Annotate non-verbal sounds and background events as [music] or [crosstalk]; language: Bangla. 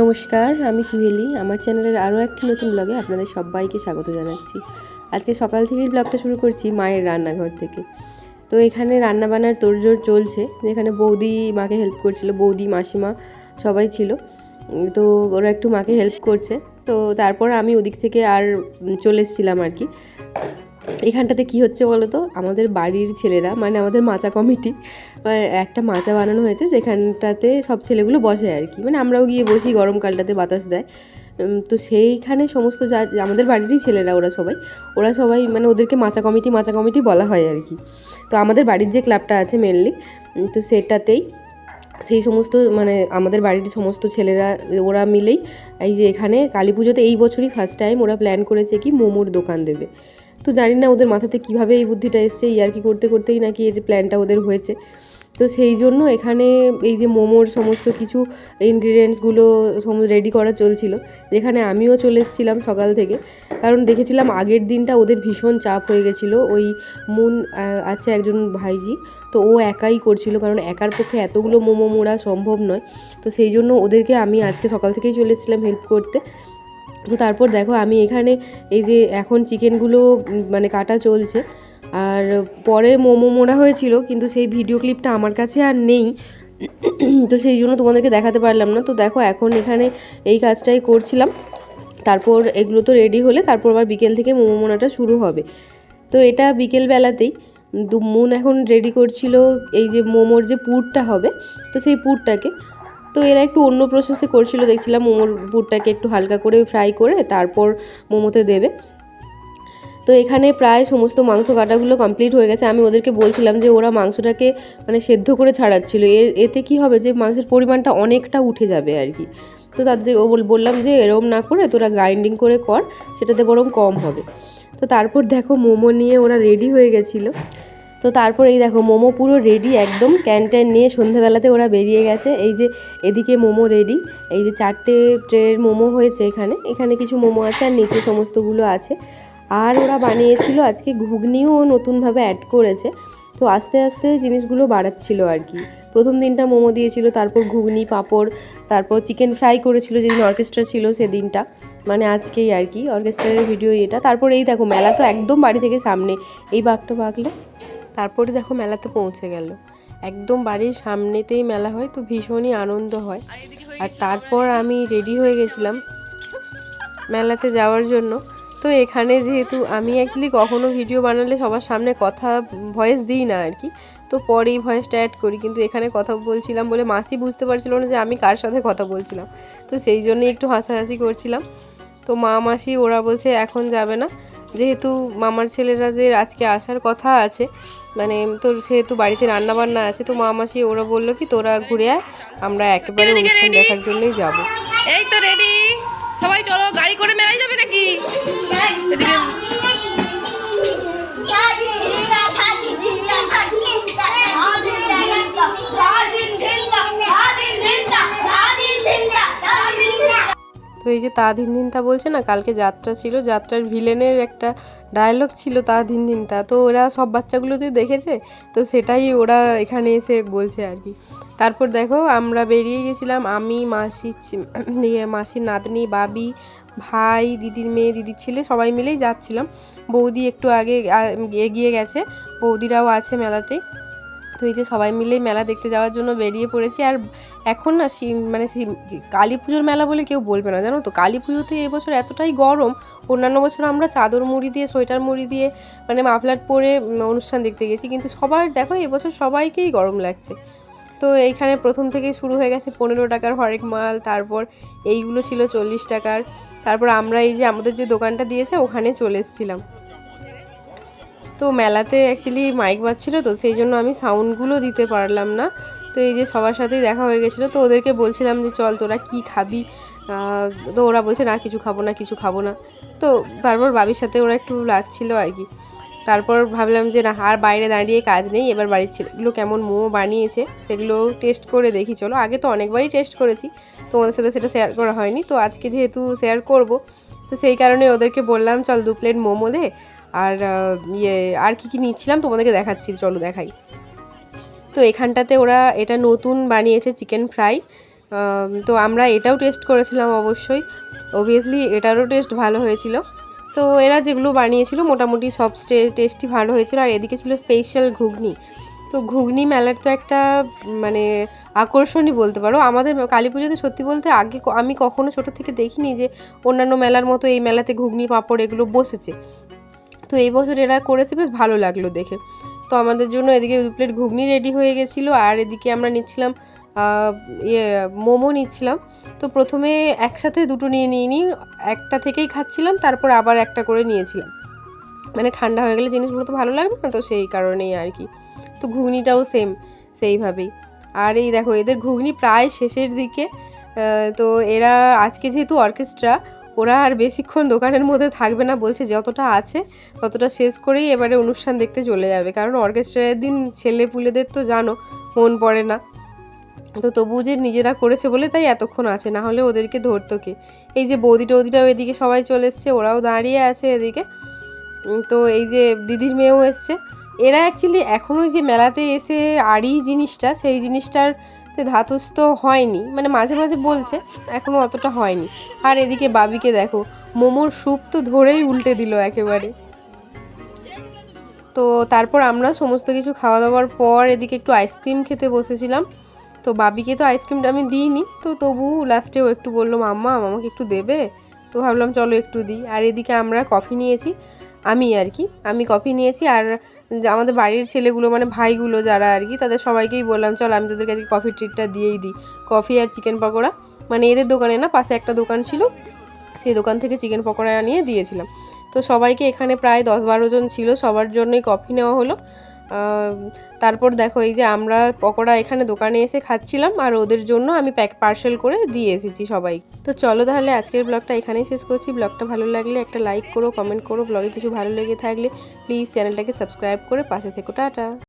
নমস্কার, আমি কুহেলি। আমার চ্যানেলের আরও একটি নতুন ব্লগে আপনাদের সবাইকে স্বাগত জানাচ্ছি। আজকে সকাল থেকেই ব্লগটা শুরু করছি মায়ের রান্নাঘর থেকে। তো এখানে রান্নাবান্নার তোড়জোড় চলছে, যেখানে বৌদি মাকে হেল্প করছিল, বৌদি, মাসিমা সবাই ছিল। তো ওরা একটু মাকে হেল্প করছে। তো তারপর আমি ওদিক থেকে আর চলে এসেছিলাম আর কি। এখানটাতে কি হচ্ছে বলো তো আমাদের বাড়ির ছেলেরা মানে আমাদের মাচা কমিটি মানে একটা মাচা বানানো হয়েছে যেখানটাতে সব ছেলেগুলো বসে আর কি। মানে আমরাও গিয়ে বসি গরমকালটাতে বাতাস দেয়। তো সেইখানে সমস্ত যা, আমাদের বাড়িরই ছেলেরা, ওরা সবাই ওরা সবাই মানে ওদেরকে মাচা কমিটি মাচা কমিটি বলা হয় আর কি। তো আমাদের বাড়ির যে ক্লাবটা আছে মেনলি তো সেটাতেই সেই সমস্ত মানে আমাদের বাড়ির সমস্ত ছেলেরা, ওরা মিলেই এই যে এখানে কালী পুজোতে এই বছরই ফার্স্ট টাইম ওরা প্ল্যান করেছে কি মোমোর দোকান দেবে। তো জানি না ওদের মাথাতে কীভাবে এই বুদ্ধিটা এসছে ইয়ার্কি করতে করতেই নাকি এর প্ল্যানটা ওদের হয়েছে। তো সেই জন্য এখানে এই যে মোমোর সমস্ত কিছু ইনগ্রিডিয়েন্টসগুলো রেডি করা চলছিল, যেখানে আমিও চলে এসেছিলাম সকাল থেকে। কারণ দেখেছিলাম আগের দিনটা ওদের ভীষণ চাপ হয়ে গেছিল। ওই মুন আছে একজন ভাইজি, তো ও একাই করছিল, কারণ একার পক্ষে এতগুলো মোমো মোড়া সম্ভব নয়। তো সেই জন্য ওদেরকে আমি আজকে সকাল থেকেই চলে এসেছিলাম হেল্প করতে। তো তারপর দেখো আমি এখানে এই যে এখন চিকেনগুলো মানে কাটা চলছে। আর পরে মোমো মোড়া হয়েছিল, কিন্তু সেই ভিডিও ক্লিপটা আমার কাছে আর নেই। [clears throat] তো সেই জন্য তোমাদেরকে দেখাতে পারলাম না। তো দেখো এখন এখানে এই কাজটাই করছিলাম। তারপর এগুলো তো রেডি হলে তারপর আবার বিকেল থেকে মোমো মোড়াটা শুরু হবে। তো এটা বিকেল বেলাতেই। দু- মুন এখন রেডি করছিল এই যে মোমোর যে পুরটা হবে, তো সেই পুরটাকে তো এরা একটু অন্য প্রসেসে করছিল, দেখছিলাম মোমোর পুরটাকে একটু হালকা করে ফ্রাই করে তারপর মোমোতে দেবে। তো এখানে প্রায় সমস্ত মাংস কাটাগুলো কমপ্লিট হয়ে গেছে। আমি ওদেরকে বলছিলাম যে ওরা মাংসটাকে মানে সেদ্ধ করে ছাড়াচ্ছিল। এর, এতে কি হবে যে মাংসের পরিমাণটা অনেকটা উঠে যাবে আর কি। তো তাদের, ও বললাম যে এরম না করে তোরা গ্রাইন্ডিং করে কর, সেটাতে বরং কম হবে। তো তারপর দেখো মোমো নিয়ে ওরা রেডি হয়ে গেছিল। তো তারপর এই দেখো, মোমো পুরো রেডি একদম ক্যান ট্যান নিয়ে সন্ধ্যাবেলাতে ওরা বেরিয়ে গেছে। এই যে এদিকে মোমো রেডি এই যে চারটে ট্রের মোমো হয়েছে এখানে। এখানে কিছু মোমো আছে আর নিচে সমস্তগুলো আছে। আর ওরা বানিয়েছিল, আজকে ঘুগনিও নতুনভাবে অ্যাড করেছে। তো আস্তে আস্তে জিনিসগুলো বাড়াচ্ছিল আর কি। প্রথম দিনটা মোমো দিয়েছিল, তারপর ঘুগনি, পাঁপড়, তারপর চিকেন ফ্রাই করেছিল যেদিন অর্কেস্ট্রা ছিল সেদিনটা। মানে আজকেই আর কি অর্কেস্ট্রারের ভিডিও এটা। তারপর এই দেখো, মেলা তো একদম বাড়ি থেকে সামনে। এই বাঘটা বাঘলো। তারপরে দেখো মেলাতে পৌঁছে গেল। একদম বাড়ির সামনেতেই মেলা হয়, তো ভীষণই আনন্দ হয়। আর তারপর আমি রেডি হয়ে গেছিলাম মেলাতে যাওয়ার জন্য। তো এখানে যেহেতু আমি অ্যাকচুয়ালি কখনো ভিডিও বানালে সবার সামনে কথা ভয়েস দিই না আর কি, তো পরেই ভয়েসটা অ্যাড করি। কিন্তু এখানে কথা বলছিলাম বলে মাসি বুঝতে পারছিল না যে আমি কার সাথে কথা বলছিলাম। তো সেই জন্যই একটু হাসাহাসি করছিলাম। তো মা মাসি ওরা বলছে এখন যাবে না। যেহেতু মামার ছেলেরাদের আজকে আসার কথা আছে মানে তোর সেহেতু বাড়িতে রান্না বান্না আছে তো মামাসি ওরা বলল কি তোরা ঘুরে আয় আমরা একেবারে অনুষ্ঠান দেখার জন্যই যাব। এই তো রেডি সবাই চলো গাড়ি করে মেলাই যাবে নাকি? এই যে তা দিন দিনটা বলছে না, কালকে যাত্রা ছিল, যাত্রার ভিলেনের একটা ডায়লগ ছিল তা দিন দিনটা। তো ওরা সব বাচ্চাগুলো তো দেখেছে? তো সেটাই ওরা এখানে এসে বলছে আর কি। তারপর দেখো আমরা বেরিয়ে গেছিলাম, আমি, মাসি ইয়ে মাসির নাতনি, বাবি, ভাই, দিদির মেয়ে, দিদির ছেলে সবাই মিলেই যাচ্ছিলাম। বৌদি একটু আগে এগিয়ে গেছে, বৌদিরাও আছে মেলাতে। তো এই যে সবাই মিলেই মেলা দেখতে যাওয়ার জন্য বেরিয়ে পড়েছি। আর এখন না মানে কালী পুজোর মেলা বলে কেউ বলবে না, জানো তো? কালী পুজোতে এবছর এতটাই গরম, অন্যান্য বছর আমরা চাদর মুড়ি দিয়ে, সোয়েটার মুড়ি দিয়ে মানে মাফলার পরে অনুষ্ঠান দেখতে গেছি। কিন্তু সবার, দেখো এবছর সবাইকেই গরম লাগছে। তো এইখানে প্রথম থেকেই শুরু হয়ে গেছে পনেরো টাকার হরেক মাল, তারপর এইগুলো ছিল চল্লিশ টাকার। তারপর আমরা এই যে আমাদের যে দোকানটা দিয়েছে, ওখানে চলে এসেছিলাম। তো মেলাতে অ্যাকচুয়ালি মাইক বাজছিল তো, সেই জন্য আমি সাউন্ডগুলো দিতে পারলাম না। তো এই যে সবার সাথেই দেখা হয়ে গেছিল, তো ওদেরকে বলছিলাম যে, চল তোরা কি খাবি? তো ওরা বলছে, না, কিছু খাব না, কিছু খাব না। তো তারপর বাবির সাথে ওরা একটু লাগছিল আর কি। তারপর ভাবলাম যে, না, আর বাইরে দাঁড়িয়ে কাজ নেই, এবার বাড়ির ছেলেগুলো কেমন মোমো বানিয়েছে, সেগুলো টেস্ট করে দেখি, চলো। আগে তো অনেকবারই টেস্ট করেছি তোমাদের সাথে সেটা শেয়ার করা হয়নি। তো আজকে যেহেতু শেয়ার করব, তো সেই কারণে ওদেরকে বললাম, চল দু প্লেট মোমো দে। আর ইয়ে আর কি কি নিচ্ছিলাম তোমাদেরকে দেখাচ্ছি, চলো দেখাই। তো এখানটাতে ওরা এটা নতুন বানিয়েছে চিকেন ফ্রাই। তো আমরা এটাও টেস্ট করেছিলাম অবশ্যই। অবভিয়াসলি এটারও টেস্ট ভালো হয়েছিল। তো এরা যেগুলো বানিয়েছিল, মোটামুটি সব টেস্টই ভালো হয়েছিল। আর এদিকে ছিল স্পেশাল ঘুগনি। তো ঘুগনি মেলার তো একটা মানে আকর্ষণই বলতে পারো। আমাদের কালী পুজোতে সত্যি বলতে আগে আমি কখনো ছোটো থেকে দেখিনি যে অন্যান্য মেলার মতো এই মেলাতে ঘুগনি, পাঁপড় এগুলো বসেছে। তো এই বছর এরা করেছে, বেশ ভালো লাগল দেখে। তো আমাদের জন্য এদিকে দু প্লেট ঘুগনি রেডি হয়ে গেছিল, আর এদিকে আমরা নিচ্ছিলাম ইয়ে মোমো নিচ্ছিলাম। তো প্রথমে একসাথে দুটো নিয়ে নিয়ে নিই একটা থেকেই খাচ্ছিলাম, তারপর আবার একটা করে নিয়েছিলাম। মানে ঠান্ডা হয়ে গেলে জিনিসগুলো তো ভালো লাগবে না, তো সেই কারণেই আর কি। তো ঘুগনিটাও সেম সেইভাবেই। আর এই দেখো, এদের ঘুগনি প্রায় শেষের দিকে তো এরা আজকে যেহেতু অর্কেস্ট্রা ওরা আর বেশিক্ষণ দোকানের মধ্যে থাকবে না, বলছে যতটা আছে ততটা শেষ করেই এবারে অনুষ্ঠান দেখতে চলে যাবে। কারণ অর্কেস্ট্রার দিন ছেলে পুলেদের তো জানো, মন পড়ে না। তো তবু যে নিজেরা করেছে বলে তাই এতক্ষণ আছে, না হলে ওদেরকে ধরতো কে? এই যে বৌদি টৌদিটাও এদিকে সবাই চলে এসছে, ওরাও দাঁড়িয়ে আছে এদিকে। তো এই যে দিদির মেয়েও এসছে। এরা অ্যাকচুয়ালি এখনও যে মেলাতে এসে আড়ি জিনিসটা, সেই জিনিসটার তে হয়নি মানে মাঝে মাঝে বলছে এখনও অতটা হয়নি। আর এদিকে বাবিকে দেখো, মোমোর স্যুপ তো ধরেই উল্টে দিল একেবারে। তো তারপর আমরা সমস্ত কিছু খাওয়া দাওয়ার পর এদিকে একটু আইসক্রিম খেতে বসেছিলাম। তো বাবিকে তো আইসক্রিমটা আমি দিইনি, তো তবু লাস্টেও একটু বলল, মাম্মা, আমাকে একটু দেবে? তো ভাবলাম, চলো একটু দিই। আর এদিকে আমরা কফি নিয়েছি, আমি আর কি, আমি কফি নিয়েছি আর আমাদের বাড়ির ছেলেগুলো মানে ভাইগুলো যারা আর কি, তাদের সবাইকেই বললাম, চল আমি তোদের কাছে কফি ট্রিটটা দিয়েই দিই। কফি আর চিকেন পকোড়া। মানে এদের দোকানে না, পাশে একটা দোকান ছিল, সেই দোকান থেকে চিকেন পকোড়া নিয়ে দিয়েছিলাম। তো সবাইকে এখানে প্রায় দশ বারো জন ছিল, সবার জন্যই কফি নেওয়া হলো। তারপর দেখো এই যে আমরা পকোড়া এখানে দোকানে এসে খাচ্ছিলাম আর ওদের জন্য আমি প্যাক পার্সেল করে দিয়ে এসেছি সবাই। তো চলো তাহলে আজকের ব্লগটা এখানেই শেষ করছি। ব্লগটা ভালো লাগলে একটা লাইক করো কমেন্ট করো ব্লগে কিছু ভালো লেগে থাকলে প্লিজ চ্যানেলটাকে সাবস্ক্রাইব করে পাশে থেকো। টাটা!